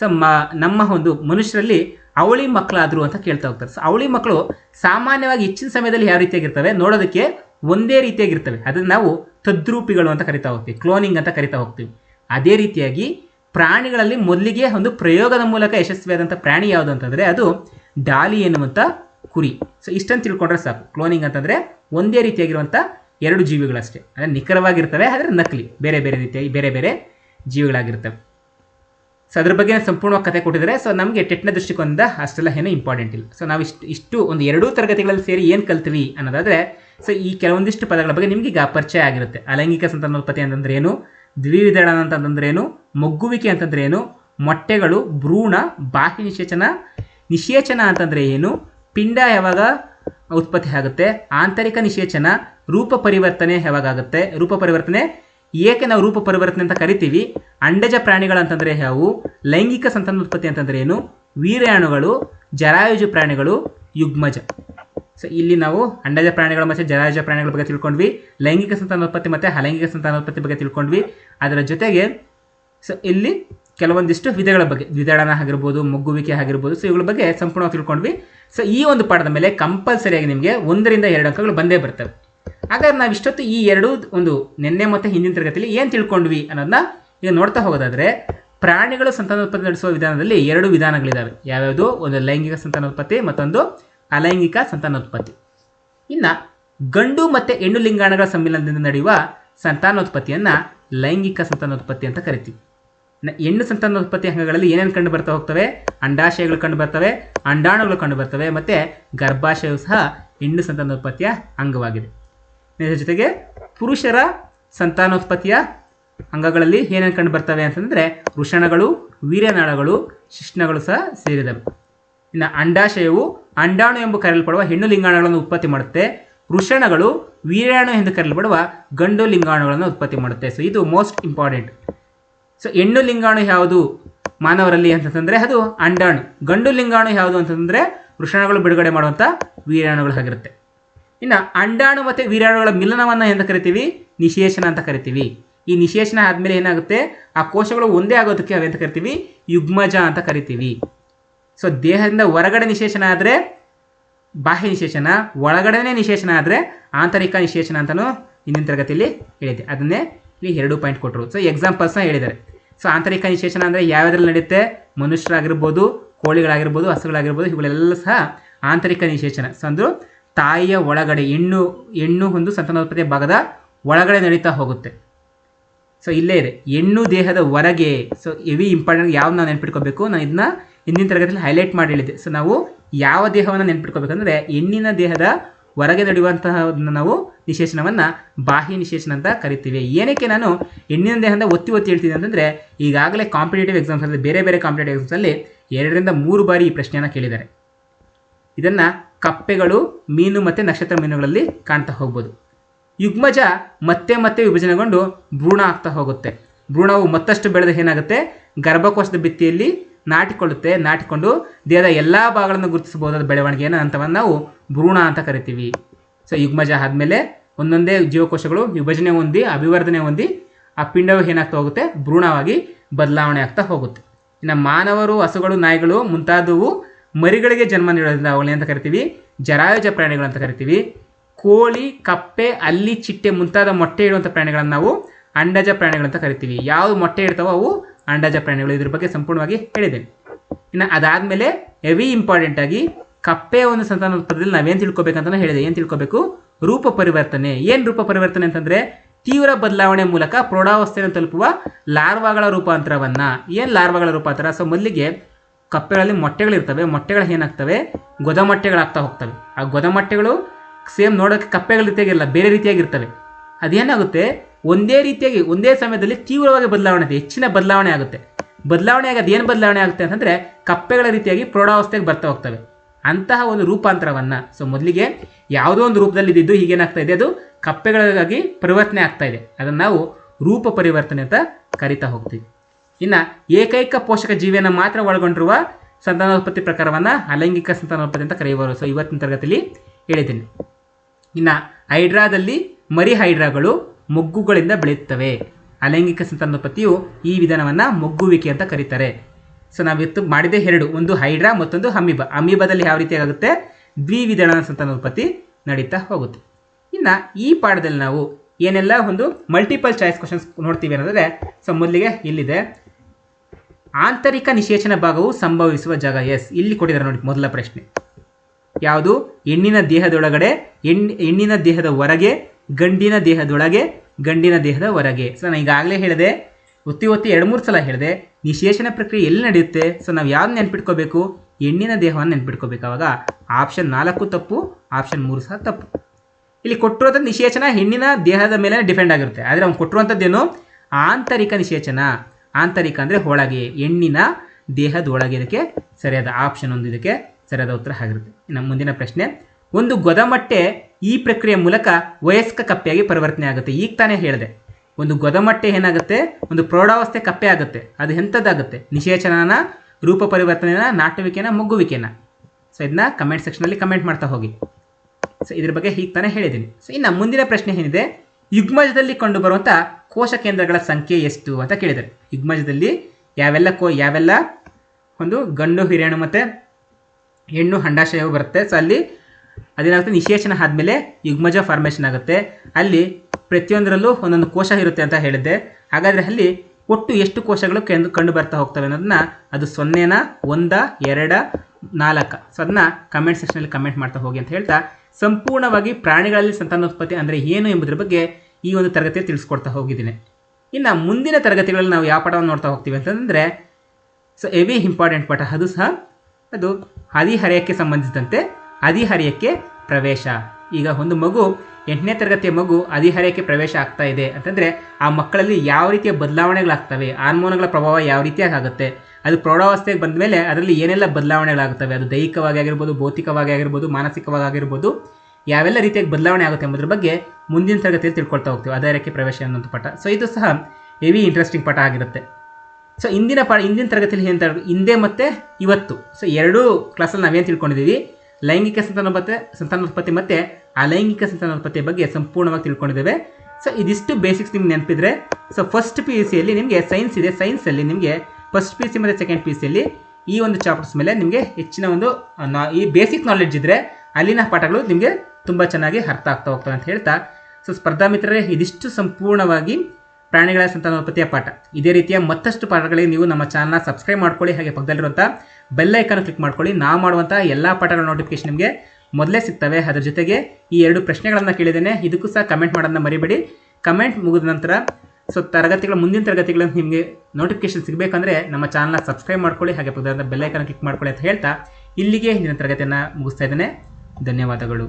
ಸೊ ಮ, ನಮ್ಮ ಒಂದು ಮನುಷ್ಯರಲ್ಲಿ ಅವಳಿ ಮಕ್ಕಳಾದರು ಅಂತ ಕೇಳ್ತಾ ಹೋಗ್ತಾರೆ. ಸೊ ಅವಳಿ ಮಕ್ಕಳು ಸಾಮಾನ್ಯವಾಗಿ ಹೆಚ್ಚಿನ ಸಮಯದಲ್ಲಿ ಯಾವ ರೀತಿಯಾಗಿರ್ತವೆ? ನೋಡೋದಕ್ಕೆ ಒಂದೇ ರೀತಿಯಾಗಿರ್ತವೆ. ಅದನ್ನು ನಾವು ತದ್ರೂಪಿಗಳು ಅಂತ ಕರಿತಾ ಹೋಗ್ತೀವಿ. ಕ್ಲೋನಿಂಗ್ ಅಂತ ಕರಿತಾ ಹೋಗ್ತೀವಿ. ಅದೇ ರೀತಿಯಾಗಿ ಪ್ರಾಣಿಗಳಲ್ಲಿ ಮೊದಲಿಗೆ ಒಂದು ಪ್ರಯೋಗದ ಮೂಲಕ ಯಶಸ್ವಿಯಾದಂಥ ಪ್ರಾಣಿ ಯಾವುದು ಅಂತಂದರೆ, ಅದು ಡಾಲಿ ಎನ್ನುವಂಥ ಕುರಿ. ಸೊ ಇಷ್ಟಂತ ತಿಳ್ಕೊಂಡ್ರೆ ಸಾಕು. ಕ್ಲೋನಿಂಗ್ ಅಂತಂದರೆ ಒಂದೇ ರೀತಿಯಾಗಿರುವಂಥ ಎರಡು ಜೀವಿಗಳಷ್ಟೇ. ಅಂದರೆ ನಿಖರವಾಗಿರ್ತವೆ, ಆದರೆ ನಕಲಿ. ಬೇರೆ ಬೇರೆ ರೀತಿಯಾಗಿ ಬೇರೆ ಬೇರೆ ಜೀವಿಗಳಾಗಿರ್ತವೆ. ಸೊ ಅದ್ರ ಬಗ್ಗೆ ಸಂಪೂರ್ಣವಾಗಿ ಕತೆ ಕೊಟ್ಟಿದ್ದಾರೆ ಸೊ ನಮಗೆ ಟೆಟ್ನ ದೃಷ್ಟಿಕೋನದಿಂದ ಅಷ್ಟೆಲ್ಲ ಏನೂ ಇಂಪಾರ್ಟೆಂಟ್ ಇಲ್ಲ. ಸೊ ನಾವು ಇಷ್ಟು ಇಷ್ಟು ಒಂದು ಎರಡೂ ತರಗತಿಗಳಲ್ಲಿ ಸೇರಿ ಏನು ಕಲ್ತೀವಿ ಅನ್ನೋದಾದರೆ ಸೊ ಈ ಕೆಲವೊಂದಿಷ್ಟು ಪದಗಳ ಬಗ್ಗೆ ನಿಮಗೆ ಈಗ ಪರಿಚಯ ಆಗಿರುತ್ತೆ. ಅಲೈಂಗಿಕ ಸಂತಾನೋತ್ಪತ್ತಿ ಅಂತಂದ್ರೆ ಏನು? ದ್ವಿವಿಧಳ ಅಂತಂದ್ರೆ ಏನು? ಮೊಗ್ಗುವಿಕೆ ಅಂತಂದ್ರೆ ಏನು? ಮೊಟ್ಟೆಗಳು, ಭ್ರೂಣ, ಬಾಹ್ಯ ನಿಷೇಚನ ನಿಷೇಚನ ಅಂತಂದರೆ ಏನು? ಪಿಂಡ ಯಾವಾಗ ಉತ್ಪತ್ತಿ ಆಗುತ್ತೆ. ಆಂತರಿಕ ನಿಷೇಚನ ರೂಪ ಪರಿವರ್ತನೆ ಯಾವಾಗುತ್ತೆ ರೂಪ ಪರಿವರ್ತನೆ? ಏಕೆ ನಾವು ರೂಪ ಪರಿವರ್ತನೆ ಅಂತ ಕರಿತೀವಿ? ಅಂಡಜ ಪ್ರಾಣಿಗಳಂತಂದರೆ ಯಾವುವು? ಲೈಂಗಿಕ ಸಂತಾನೋತ್ಪತ್ತಿ ಅಂತಂದರೆ ಏನು? ವೀರ್ಯಾಣುಗಳು, ಜರಾಯುಜ ಪ್ರಾಣಿಗಳು, ಯುಗ್ಮಜ. ಸೊ ಇಲ್ಲಿ ನಾವು ಅಂಡಜ ಪ್ರಾಣಿಗಳು ಮತ್ತು ಜರಾಯುಜ ಪ್ರಾಣಿಗಳ ಬಗ್ಗೆ ತಿಳ್ಕೊಂಡ್ವಿ. ಲೈಂಗಿಕ ಸಂತಾನೋತ್ಪತ್ತಿ ಮತ್ತು ಅಲೈಂಗಿಕ ಸಂತಾನೋತ್ಪತ್ತಿ ಬಗ್ಗೆ ತಿಳ್ಕೊಂಡ್ವಿ. ಅದರ ಜೊತೆಗೆ ಸೊ ಇಲ್ಲಿ ಕೆಲವೊಂದಿಷ್ಟು ವಿಧಗಳ ಬಗ್ಗೆ ದ್ವಿದಳನ ಆಗಿರ್ಬೋದು, ಮೊಗ್ಗುವಿಕೆ ಆಗಿರ್ಬೋದು, ಸೊ ಇವುಗಳ ಬಗ್ಗೆ ಸಂಪೂರ್ಣವಾಗಿ ತಿಳ್ಕೊಂಡ್ವಿ. ಸೊ ಈ ಒಂದು ಪಾಠದ ಮೇಲೆ ಕಂಪಲ್ಸರಿಯಾಗಿ ನಿಮಗೆ ಒಂದರಿಂದ ಎರಡು ಅಂಕಗಳು ಬಂದೇ ಬರ್ತವೆ. ಹಾಗಾದ್ರೆ ನಾವು ಇಷ್ಟೊತ್ತು ಈ ಎರಡು ಒಂದು ನಿನ್ನೆ ಮತ್ತು ಹಿಂದಿನ ತರಗತಿಯಲ್ಲಿ ಏನು ತಿಳ್ಕೊಂಡ್ವಿ ಅನ್ನೋದನ್ನ ಈಗ ನೋಡ್ತಾ ಹೋಗೋದಾದರೆ, ಪ್ರಾಣಿಗಳು ಸಂತಾನೋತ್ಪತ್ತಿ ನಡೆಸುವ ವಿಧಾನದಲ್ಲಿ ಎರಡು ವಿಧಾನಗಳಿದ್ದಾವೆ ಯಾವ್ಯಾವುದು? ಒಂದು ಲೈಂಗಿಕ ಸಂತಾನೋತ್ಪತ್ತಿ, ಮತ್ತೊಂದು ಅಲೈಂಗಿಕ ಸಂತಾನೋತ್ಪತ್ತಿ. ಇನ್ನು ಗಂಡು ಮತ್ತು ಹೆಣ್ಣು ಲಿಂಗಾಣಗಳ ಸಮ್ಮಿಲನದಿಂದ ನಡೆಯುವ ಸಂತಾನೋತ್ಪತ್ತಿಯನ್ನು ಲೈಂಗಿಕ ಸಂತಾನೋತ್ಪತ್ತಿ ಅಂತ ಕರಿತೀವಿ. ಹೆಣ್ಣು ಸಂತಾನೋತ್ಪತ್ತಿ ಅಂಗಗಳಲ್ಲಿ ಏನೇನು ಕಂಡು ಬರ್ತಾ ಹೋಗ್ತವೆ? ಅಂಡಾಶಯಗಳು ಕಂಡು ಬರ್ತವೆ, ಅಂಡಾಣುಗಳು ಕಂಡು ಬರ್ತವೆ, ಮತ್ತು ಗರ್ಭಾಶಯವು ಸಹ ಹೆಣ್ಣು ಸಂತಾನೋತ್ಪತ್ತಿಯ ಅಂಗವಾಗಿದೆ. ಇದರ ಜೊತೆಗೆ ಪುರುಷರ ಸಂತಾನೋತ್ಪತ್ತಿಯ ಅಂಗಗಳಲ್ಲಿ ಏನೇನು ಕಂಡು ಬರ್ತವೆ ಅಂತಂದರೆ ವೃಷಣಗಳು, ವೀರ್ಯನಾಳಗಳು, ಶಿಷ್ಣಗಳು ಸಹ ಸೇರಿದವೆ. ಇನ್ನು ಅಂಡಾಶಯವು ಅಂಡಾಣು ಎಂಬ ಕರೆಯಲ್ಪಡುವ ಹೆಣ್ಣು ಲಿಂಗಾಣುಗಳನ್ನು ಉತ್ಪತ್ತಿ ಮಾಡುತ್ತೆ. ವೃಷಣಗಳು ವೀರ್ಯಾಣು ಎಂದು ಕರೆಯಲ್ಪಡುವ ಗಂಡು ಲಿಂಗಾಣುಗಳನ್ನು ಉತ್ಪತ್ತಿ ಮಾಡುತ್ತೆ. ಸೊ ಇದು ಮೋಸ್ಟ್ ಇಂಪಾರ್ಟೆಂಟ್ ಸೊ ಹೆಣ್ಣು ಲಿಂಗಾಣು ಯಾವುದು? ಮಾನವರಲ್ಲಿ ಅಂತಂದರೆ ಅದು ಅಂಡಾಣು. ಗಂಡು ಲಿಂಗಾಣು ಯಾವುದು ಅಂತಂದರೆ ವೃಷಣಗಳು ಬಿಡುಗಡೆ ಮಾಡುವಂಥ ವೀರಾಣುಗಳು ಆಗಿರುತ್ತೆ. ಇನ್ನು ಅಂಡಾಣು ಮತ್ತು ವೀರಾಣುಗಳ ಮಿಲನವನ್ನು ಎಂತ ಕರಿತೀವಿ? ನಿಶೇಷಣ ಅಂತ ಕರಿತೀವಿ. ಈ ನಿಶೇಷಣ ಆದಮೇಲೆ ಏನಾಗುತ್ತೆ? ಆ ಕೋಶಗಳು ಒಂದೇ ಆಗೋದಕ್ಕೆ ಅವೆಂತ ಕರಿತೀವಿ? ಯುಗ್ಮಜ ಅಂತ ಕರಿತೀವಿ. ಸೊ ದೇಹದಿಂದ ಹೊರಗಡೆ ನಿಶೇಷಣ ಆದರೆ ಬಾಹ್ಯ ನಿಶೇಷಣ ಒಳಗಡೆನೇ ನಿಶೇಷಣ ಆದರೆ ಆಂತರಿಕ ನಿಶೇಷಣ ಅಂತಲೂ ಹಿಂದಿನ ತರಗತಿಯಲ್ಲಿ ಹೇಳಿದೆ. ಅದನ್ನೇ ಇಲ್ಲಿ ಎರಡು ಪಾಯಿಂಟ್ ಕೊಟ್ಟರು ಸೊ ಎಕ್ಸಾಂಪಲ್ಸ್ನ ಹೇಳಿದ್ದಾರೆ. ಸೊ ಆಂತರಿಕ ನಿಶೇಷಣ ಅಂದರೆ ಯಾವ್ಯಾವ್ದ್ರಲ್ಲಿ ನಡೆಯುತ್ತೆ? ಮನುಷ್ಯರಾಗಿರ್ಬೋದು, ಕೋಳಿಗಳಾಗಿರ್ಬೋದು, ಹಸುಗಳಾಗಿರ್ಬೋದು, ಇವುಗಳೆಲ್ಲ ಸಹ ಆಂತರಿಕ ನಿಶೇಷಣ ಸೊ ಅಂದರು ತಾಯಿಯ ಒಳಗಡೆ, ಹೆಣ್ಣು ಹೆಣ್ಣು ಒಂದು ಸಂತಾನೋತ್ಪತ್ತಿಯ ಭಾಗದ ಒಳಗಡೆ ನಡೀತಾ ಹೋಗುತ್ತೆ. ಸೊ ಇಲ್ಲೇ ಇದೆ. ಹೆಣ್ಣು ದೇಹದ ಹೊರಗೆ ಸೊ ಹೆವಿ ಇಂಪಾರ್ಟೆಂಟ್ ಯಾವ ನಾವು ನೆನ್ಪಿಟ್ಕೋಬೇಕು? ನಾನು ಇದನ್ನ ಹಿಂದಿನ ತರಗತಿಯಲ್ಲಿ ಹೈಲೈಟ್ ಮಾಡಿ ಹೇಳಿದ್ದೆ. ಸೊ ನಾವು ಯಾವ ದೇಹವನ್ನು ನೆನ್ಪಿಟ್ಕೋಬೇಕಂದ್ರೆ, ಹೆಣ್ಣಿನ ದೇಹದ ಹೊರಗೆ ನಡೆಯುವಂತಹ ನಾವು ನಿಶೇಷಣವನ್ನು ಬಾಹ್ಯ ನಿಶೇಷಣ ಅಂತ ಕರಿತೀವಿ. ಏನಕ್ಕೆ ನಾನು ಹೆಣ್ಣಿನ ದೇಹದಿಂದ ಒತ್ತಿ ಒತ್ತಿ ಹೇಳ್ತೀನಿ ಅಂತಂದರೆ, ಈಗಾಗಲೇ ಕಾಂಪಿಟೇಟಿವ್ ಎಕ್ಸಾಮ್ಸಲ್ಲಿ ಬೇರೆ ಬೇರೆ ಕಾಂಪಿಟೇಟಿವ್ ಎಕ್ಸಾಮ್ಸಲ್ಲಿ ಎರಡರಿಂದ ಮೂರು ಬಾರಿ ಈ ಪ್ರಶ್ನೆಯನ್ನು ಕೇಳಿದ್ದಾರೆ. ಇದನ್ನು ಕಪ್ಪೆಗಳು, ಮೀನು ಮತ್ತು ನಕ್ಷತ್ರ ಮೀನುಗಳಲ್ಲಿ ಕಾಣ್ತಾ ಹೋಗ್ಬೋದು. ಯುಗ್ಮಜ ಮತ್ತೆ ಮತ್ತೆ ವಿಭಜನೆಗೊಂಡು ಭ್ರೂಣ ಆಗ್ತಾ ಹೋಗುತ್ತೆ. ಭ್ರೂಣವು ಮತ್ತಷ್ಟು ಬೆಳೆದ ಏನಾಗುತ್ತೆ? ಗರ್ಭಕೋಶದ ಭಿತ್ತಿಯಲ್ಲಿ ನಾಟಿಕೊಳ್ಳುತ್ತೆ. ನಾಟಿಕೊಂಡು ದೇಹದ ಎಲ್ಲ ಭಾಗಗಳನ್ನು ಗುರುತಿಸಬಹುದಾದ ಬೆಳವಣಿಗೆಯನ್ನು ಅಂತವನ್ನು ನಾವು ಭ್ರೂಣ ಅಂತ ಕರಿತೀವಿ. ಸೊ ಯುಗ್ಮಜ ಆದಮೇಲೆ ಒಂದೊಂದೇ ಜೀವಕೋಶಗಳು ವಿಭಜನೆ ಹೊಂದಿ, ಅಭಿವರ್ಧನೆ ಹೊಂದಿ, ಆ ಪಿಂಡವು ಏನಾಗ್ತಾ ಹೋಗುತ್ತೆ? ಭ್ರೂಣವಾಗಿ ಬದಲಾವಣೆ ಆಗ್ತಾ ಹೋಗುತ್ತೆ. ಇನ್ನು ಮಾನವರು, ಹಸುಗಳು, ನಾಯಿಗಳು ಮುಂತಾದವು ಮರಿಗಳಿಗೆ ಜನ್ಮ ನೀಡೋದ್ರಿಂದ ಅವುಗಳು ಅಂತ ಕರಿತೀವಿ, ಜರಾಯುಜ ಪ್ರಾಣಿಗಳು ಅಂತ ಕರಿತೀವಿ. ಕೋಳಿ, ಕಪ್ಪೆ, ಅಲ್ಲಿ, ಚಿಟ್ಟೆ ಮುಂತಾದ ಮೊಟ್ಟೆ ಇಡುವಂಥ ಪ್ರಾಣಿಗಳನ್ನು ನಾವು ಅಂಡಜ ಪ್ರಾಣಿಗಳು ಅಂತ ಕರಿತೀವಿ. ಯಾವ ಮೊಟ್ಟೆ ಇಡ್ತಾವೋ ಅವು ಅಂಡಜ ಪ್ರಾಣಿಗಳು. ಇದ್ರ ಬಗ್ಗೆ ಸಂಪೂರ್ಣವಾಗಿ ಹೇಳಿದೆ ಇನ್ನು ಅದಾದಮೇಲೆ ಹೆವಿ ಇಂಪಾರ್ಟೆಂಟ್ ಆಗಿ ಕಪ್ಪೆ ಒಂದು ಸಂತಾನೋತ್ಪತ್ತಿಯಲ್ಲಿ ನಾವೇನು ತಿಳ್ಕೊಬೇಕಂತ ಹೇಳಿದೆ. ಏನು ತಿಳ್ಕೊಬೇಕು? ರೂಪ ಪರಿವರ್ತನೆ. ಏನು ರೂಪ ಪರಿವರ್ತನೆ ಅಂತಂದರೆ ತೀವ್ರ ಬದಲಾವಣೆ ಮೂಲಕ ಪ್ರೌಢಾವಸ್ಥೆಯನ್ನು ತಲುಪುವ ಲಾರ್ವಾಗಳ ರೂಪಾಂತರವನ್ನು. ಏನು ಲಾರ್ವಾಗಳ ರೂಪಾಂತರ? ಸೊ ಮೊದಲಿಗೆ ಕಪ್ಪೆಗಳಲ್ಲಿ ಮೊಟ್ಟೆಗಳಿರ್ತವೆ. ಮೊಟ್ಟೆಗಳು ಏನಾಗ್ತವೆ? ಗೊದ ಮೊಟ್ಟೆಗಳಾಗ್ತಾ ಹೋಗ್ತವೆ. ಆ ಗೊದ ಮೊಟ್ಟೆಗಳು ಸೇಮ್ ನೋಡೋಕ್ಕೆ ಕಪ್ಪೆಗಳ ರೀತಿಯಾಗಿರಲ್ಲ, ಬೇರೆ ರೀತಿಯಾಗಿರ್ತವೆ. ಅದೇನಾಗುತ್ತೆ? ಒಂದೇ ರೀತಿಯಾಗಿ, ಒಂದೇ ಸಮಯದಲ್ಲಿ ತೀವ್ರವಾಗಿ ಬದಲಾವಣೆ ಹೆಚ್ಚಿನ ಬದಲಾವಣೆ ಆಗುತ್ತೆ. ಬದಲಾವಣೆ ಆಗೋದು ಏನು ಬದಲಾವಣೆ ಆಗುತ್ತೆ ಅಂತಂದರೆ ಕಪ್ಪೆಗಳ ರೀತಿಯಾಗಿ ಪ್ರೌಢಾವಸ್ಥೆಗೆ ಬರ್ತಾ ಹೋಗ್ತವೆ. ಅಂತಹ ಒಂದು ರೂಪಾಂತರವನ್ನು. ಸೊ ಮೊದಲಿಗೆ ಯಾವುದೋ ಒಂದು ರೂಪದಲ್ಲಿ ಇದ್ದಿದ್ದು ಹೀಗೇನಾಗ್ತಾ ಇದೆ? ಅದು ಕಪ್ಪೆಗಳಿಗಾಗಿ ಪರಿವರ್ತನೆ ಆಗ್ತಾ ಇದೆ. ಅದನ್ನು ನಾವು ರೂಪ ಪರಿವರ್ತನೆ ಅಂತ ಕರಿತಾ ಹೋಗ್ತೀವಿ. ಇನ್ನು ಏಕೈಕ ಪೋಷಕ ಜೀವಿಯನ್ನು ಮಾತ್ರ ಒಳಗೊಂಡಿರುವ ಸಂತಾನೋತ್ಪತ್ತಿ ಪ್ರಕಾರವನ್ನು ಅಲೈಂಗಿಕ ಸಂತಾನೋತ್ಪತ್ತಿ ಅಂತ ಕರೆಯುವರು. ಸೊ ಇವತ್ತಿನ ತರಗತಿಯಲ್ಲಿ ಹೇಳಿದ್ದೀನಿ. ಇನ್ನು ಹೈಡ್ರಾದಲ್ಲಿ ಮರಿ ಹೈಡ್ರಾಗಳು ಮೊಗ್ಗುಗಳಿಂದ ಬೆಳೆಯುತ್ತವೆ. ಅಲೈಂಗಿಕ ಸಂತಾನೋತ್ಪತ್ತಿಯು ಈ ವಿಧಾನವನ್ನು ಮೊಗ್ಗುವಿಕೆ ಅಂತ ಕರೀತಾರೆ. ಸೊ ನಾವಿತ್ತು ಮಾಡಿದ್ದೆ ಎರಡು, ಒಂದು ಹೈಡ್ರಾ ಮತ್ತೊಂದು ಅಮೀಬ. ಅಮೀಬದಲ್ಲಿ ಯಾವ ರೀತಿ ಆಗುತ್ತೆ ದ್ವಿವಿಧಳ ಸಂತಾನೋತ್ಪತ್ತಿ ನಡೀತಾ ಹೋಗುತ್ತೆ. ಇನ್ನು ಈ ಪಾಠದಲ್ಲಿ ನಾವು ಏನೆಲ್ಲ ಒಂದು ಮಲ್ಟಿಪಲ್ ಚಾಯ್ಸ್ ಕ್ವಶನ್ಸ್ ನೋಡ್ತೀವಿ ಅನ್ನೋದ್ರೆ ಸೊ ಮೊದಲಿಗೆ ಇಲ್ಲಿದೆ. ಆಂತರಿಕ ನಿಷೇಚನ ಭಾಗವು ಸಂಭವಿಸುವ ಜಾಗ ಎಸ್ ಇಲ್ಲಿ ಕೊಟ್ಟಿದ್ದಾರೆ ನೋಡಿ ಮೊದಲ ಪ್ರಶ್ನೆ. ಯಾವುದು? ಹೆಣ್ಣಿನ ದೇಹದೊಳಗಡೆ, ಹೆಣ್, ಹೆಣ್ಣಿನ ದೇಹದ ಹೊರಗೆ, ಗಂಡಿನ ದೇಹದೊಳಗೆ, ಗಂಡಿನ ದೇಹದ ಹೊರಗೆ. ಸೊ ನಾನು ಈಗಾಗಲೇ ಹೇಳಿದೆ ಒತ್ತಿ ಒತ್ತಿ ಎರಡು ಮೂರು ಸಲ ಹೇಳಿದೆ ನಿಶೇಷಣ ಪ್ರಕ್ರಿಯೆ ಎಲ್ಲಿ ನಡೆಯುತ್ತೆ? ಸೊ ನಾವು ಯಾವ್ದು ನೆನ್ಪಿಟ್ಕೋಬೇಕು? ಹೆಣ್ಣಿನ ದೇಹವನ್ನು ನೆನ್ಪಿಟ್ಕೋಬೇಕು. ಅವಾಗ ಆಪ್ಷನ್ ನಾಲ್ಕು ತಪ್ಪು ಆಪ್ಷನ್ ಮೂರು ಸಹ ತಪ್ಪು. ಇಲ್ಲಿ ಕೊಟ್ಟಿರುವಂಥ ನಿಶೇಚನ ಹೆಣ್ಣಿನ ದೇಹದ ಮೇಲೆ ಡಿಪೆಂಡ್ ಆಗಿರುತ್ತೆ. ಆದರೆ ಅವ್ನು ಕೊಟ್ಟಿರುವಂಥದ್ದೇನು ಆಂತರಿಕ ನಿಶೇಚನ. ಆಂತರಿಕ ಅಂದರೆ ಒಳಗೆ ಹೆಣ್ಣಿನ ದೇಹದ ಒಳಗೆ ಇದಕ್ಕೆ ಸರಿಯಾದ ಆಪ್ಷನ್ ಒಂದು ಇದಕ್ಕೆ ಸರಿಯಾದ ಉತ್ತರ ಆಗಿರುತ್ತೆ. ಇನ್ನು ಮುಂದಿನ ಪ್ರಶ್ನೆ, ಒಂದು ಗೊದಮಟ್ಟೆ ಈ ಪ್ರಕ್ರಿಯೆ ಮೂಲಕ ವಯಸ್ಕ ಕಪ್ಪೆಯಾಗಿ ಪರಿವರ್ತನೆ ಆಗುತ್ತೆ ಈಗ ತಾನೇ ಹೇಳಿದೆ. ಒಂದು ಗೊದಮಟ್ಟೆ ಏನಾಗುತ್ತೆ? ಒಂದು ಪ್ರೌಢಾವಸ್ಥೆ ಕಪ್ಪೆ ಆಗುತ್ತೆ. ಅದು ಎಂಥದ್ದಾಗುತ್ತೆ? ನಿಷೇಚನನ, ರೂಪ ಪರಿವರ್ತನೆನ ನಾಟುವಿಕೆನ ಮುಗ್ಗುವಿಕೆನ ಸೊ ಇದನ್ನ ಕಮೆಂಟ್ ಸೆಕ್ಷನಲ್ಲಿ ಕಮೆಂಟ್ ಮಾಡ್ತಾ ಹೋಗಿ. ಸೊ ಇದ್ರ ಬಗ್ಗೆ ಹೀಗೆ ತಾನೇ ಹೇಳಿದ್ದೀನಿ. ಸೊ ಇನ್ನು ಮುಂದಿನ ಪ್ರಶ್ನೆ ಏನಿದೆ? ಯುಗ್ಮಜದಲ್ಲಿ ಕಂಡುಬರುವಂಥ ಕೋಶ ಕೇಂದ್ರಗಳ ಸಂಖ್ಯೆ ಎಷ್ಟು ಅಂತ ಕೇಳಿದ್ದಾರೆ. ಯುಗ್ಮಜದಲ್ಲಿ ಯಾವೆಲ್ಲ ಕೋ ಯಾವೆಲ್ಲ? ಒಂದು ಗಂಡು ಹಿರಿಯಣ್ಣು ಮತ್ತು ಹೆಣ್ಣು ಅಂಡಾಶಯವು ಬರುತ್ತೆ. ಸೊ ಅಲ್ಲಿ ಅದೇನಾಗುತ್ತೆ ನಿಶೇಷನ ಆದಮೇಲೆ ಯುಗ್ಮಜ ಫಾರ್ಮೇಷನ್ ಆಗುತ್ತೆ. ಅಲ್ಲಿ ಪ್ರತಿಯೊಂದರಲ್ಲೂ ಒಂದೊಂದು ಕೋಶ ಇರುತ್ತೆ ಅಂತ ಹೇಳಿದ್ದೆ. ಹಾಗಾದರೆ ಅಲ್ಲಿ ಒಟ್ಟು ಎಷ್ಟು ಕೋಶಗಳು ಕಂಡು ಕಂಡು ಬರ್ತಾ ಹೋಗ್ತವೆ ಅನ್ನೋದನ್ನ ಅದು ಸೊನ್ನೆನ, ಒಂದ, ಎರಡ, ನಾಲ್ಕು. ಸೊ ಅದನ್ನ ಕಮೆಂಟ್ ಸೆಕ್ಷನಲ್ಲಿ ಕಮೆಂಟ್ ಮಾಡ್ತಾ ಹೋಗಿ ಅಂತ ಹೇಳ್ತಾ, ಸಂಪೂರ್ಣವಾಗಿ ಪ್ರಾಣಿಗಳಲ್ಲಿ ಸಂತಾನೋತ್ಪತ್ತಿ ಅಂದರೆ ಏನು ಎಂಬುದ್ರ ಬಗ್ಗೆ ಈ ಒಂದು ತರಗತಿಯಲ್ಲಿ ತಿಳಿಸ್ಕೊಡ್ತಾ ಹೋಗಿದ್ದೀನಿ. ಇನ್ನು ಮುಂದಿನ ತರಗತಿಗಳಲ್ಲಿ ನಾವು ಯಾವ ಪಾಠವನ್ನು ನೋಡ್ತಾ ಹೋಗ್ತೀವಿ ಅಂತಂದರೆ ಸೊ ಎವಿ ಇಂಪಾರ್ಟೆಂಟ್ ಪಾಠ. ಅದು ಸಹ ಅದು ಹದಿಹರೆಯಕ್ಕೆ ಸಂಬಂಧಿಸಿದಂತೆ ಹದಿಹರೆಯಕ್ಕೆ ಪ್ರವೇಶ. ಈಗ ಒಂದು ಮಗು ಎಂಟನೇ ತರಗತಿಯ ಮಗು ಹದಿಹರೆಯಕ್ಕೆ ಪ್ರವೇಶ ಆಗ್ತಾ ಇದೆ ಅಂತಂದರೆ ಆ ಮಕ್ಕಳಲ್ಲಿ ಯಾವ ರೀತಿಯ ಬದಲಾವಣೆಗಳಾಗ್ತವೆ, ಹಾರ್ಮೋನ್ಗಳ ಪ್ರಭಾವ ಯಾವ ರೀತಿಯಾಗಿ ಆಗುತ್ತೆ ಅದು ಪ್ರೌಢಾವಸ್ಥೆಗೆ ಬಂದ ಮೇಲೆ ಅದರಲ್ಲಿ ಏನೆಲ್ಲ ಬದಲಾವಣೆಗಳಾಗುತ್ತವೆ ಅದು ದೈಹಿಕವಾಗಿ ಆಗಿರ್ಬೋದು, ಭೌತಿಕವಾಗಿ ಆಗಿರ್ಬೋದು, ಮಾನಸಿಕವಾಗಿ ಆಗಿರ್ಬೋದು, ಯಾವೆಲ್ಲ ರೀತಿಯಾಗಿ ಬದಲಾವಣೆ ಆಗುತ್ತೆ ಎಂಬುದ್ರ ಬಗ್ಗೆ ಮುಂದಿನ ತರಗತಿಯಲ್ಲಿ ತಿಳ್ಕೊಳ್ತಾ ಹೋಗ್ತೀವಿ ಹದಿಹರೆಯಕ್ಕೆ ಪ್ರವೇಶ ಅನ್ನೋಂಥ ಪಾಠ. ಸೊ ಇದು ಸಹ ಹೆವಿ ಇಂಟ್ರೆಸ್ಟಿಂಗ್ ಪಾಠ ಆಗಿರುತ್ತೆ. ಸೊ ಇಂದಿನ ಪಾ ಇಂದಿನ ತರಗತಿಯಲ್ಲಿ ಏನು ಹಿಂದೆ ಮತ್ತು ಇವತ್ತು. ಸೊ ಎರಡೂ ಕ್ಲಾಸಲ್ಲಿ ನಾವೇನು ತಿಳ್ಕೊಂಡಿದ್ದೀವಿ? ಲೈಂಗಿಕ ಸಂತಾನೋತ್ಪತ್ತಿ ಸಂತಾನೋತ್ಪತ್ತಿ ಮತ್ತು ಅಲೈಂಗಿಕ ಸಂತಾನೋತ್ಪತ್ತಿಯ ಬಗ್ಗೆ ಸಂಪೂರ್ಣವಾಗಿ ತಿಳ್ಕೊಂಡಿದ್ದೇವೆ. ಸೊ ಇದಿಷ್ಟು ಬೇಸಿಕ್ಸ್ ನಿಮ್ಗೆ ನೆನಪಿದ್ರೆ ಸೊ ಫಸ್ಟ್ ಪಿ ಯು ಸಿಯಲ್ಲಿ ನಿಮಗೆ ಸೈನ್ಸ್ ಇದೆ. ಸೈನ್ಸಲ್ಲಿ ನಿಮಗೆ ಫಸ್ಟ್ ಪಿ ಯು ಸಿ ಮತ್ತು ಸೆಕೆಂಡ್ ಪಿ ಯು ಸಿಯಲ್ಲಿ ಈ ಒಂದು ಚಾಪ್ಟರ್ಸ್ ಮೇಲೆ ನಿಮಗೆ ಹೆಚ್ಚಿನ ಒಂದು ಈ ಬೇಸಿಕ್ ನಾಲೆಡ್ಜ್ ಇದ್ದರೆ ಅಲ್ಲಿನ ಪಾಠಗಳು ನಿಮಗೆ ತುಂಬ ಚೆನ್ನಾಗಿ ಅರ್ಥ ಆಗ್ತಾ ಹೋಗ್ತವೆ ಅಂತ ಹೇಳ್ತಾ. ಸೊ ಸ್ಪರ್ಧಾ ಮಿತ್ರರೇ, ಇದಿಷ್ಟು ಸಂಪೂರ್ಣವಾಗಿ ಪ್ರಾಣಿಗಳ ಸಂತಾನೋತ್ಪತ್ತಿಯ ಪಾಠ. ಇದೇ ರೀತಿಯ ಮತ್ತಷ್ಟು ಪಾಠಗಳಿಗೆ ನೀವು ನಮ್ಮ ಚಾನಲ್ನ ಸಬ್ಸ್ಕ್ರೈಬ್ ಮಾಡ್ಕೊಳ್ಳಿ. ಹಾಗೆ ಪಕ್ಕದಲ್ಲಿರುವಂಥ ಬೆಲ್ಲೈಕನ್ನು ಕ್ಲಿಕ್ ಮಾಡ್ಕೊಳ್ಳಿ. ನಾವು ಮಾಡುವಂಥ ಎಲ್ಲ ಪಾಠಗಳ ನೋಟಿಫಿಕೇಶನ್ ನಿಮಗೆ ಮೊದಲೇ ಸಿಗ್ತವೆ. ಅದರ ಜೊತೆಗೆ ಈ ಎರಡು ಪ್ರಶ್ನೆಗಳನ್ನು ಕೇಳಿದ್ದೇನೆ. ಇದಕ್ಕೂ ಸಹ ಕಮೆಂಟ್ ಮಾಡೋದನ್ನ ಮರಿಬೇಡಿ. ಕಮೆಂಟ್ ಮುಗಿದ ನಂತರ ಸೊ ತರಗತಿಗಳ ಮುಂದಿನ ತರಗತಿಗಳು ನಿಮಗೆ ನೋಟಿಫಿಕೇಶನ್ ಸಿಗಬೇಕಂದ್ರೆ ನಮ್ಮ ಚಾನಲ್ನ ಸಬ್ಸ್ಕ್ರೈಬ್ ಮಾಡ್ಕೊಳ್ಳಿ, ಹಾಗೆ ಪಕ್ಕದ ಬೆಲ್ ಐಕಾನ್ ಕ್ಲಿಕ್ ಮಾಡ್ಕೊಳ್ಳಿ ಅಂತ ಹೇಳ್ತಾ ಇಲ್ಲಿಗೆ ಹಿಂದಿನ ತರಗತಿಯನ್ನು ಮುಗಿಸ್ತಾ ಇದ್ದೇನೆ. ಧನ್ಯವಾದಗಳು.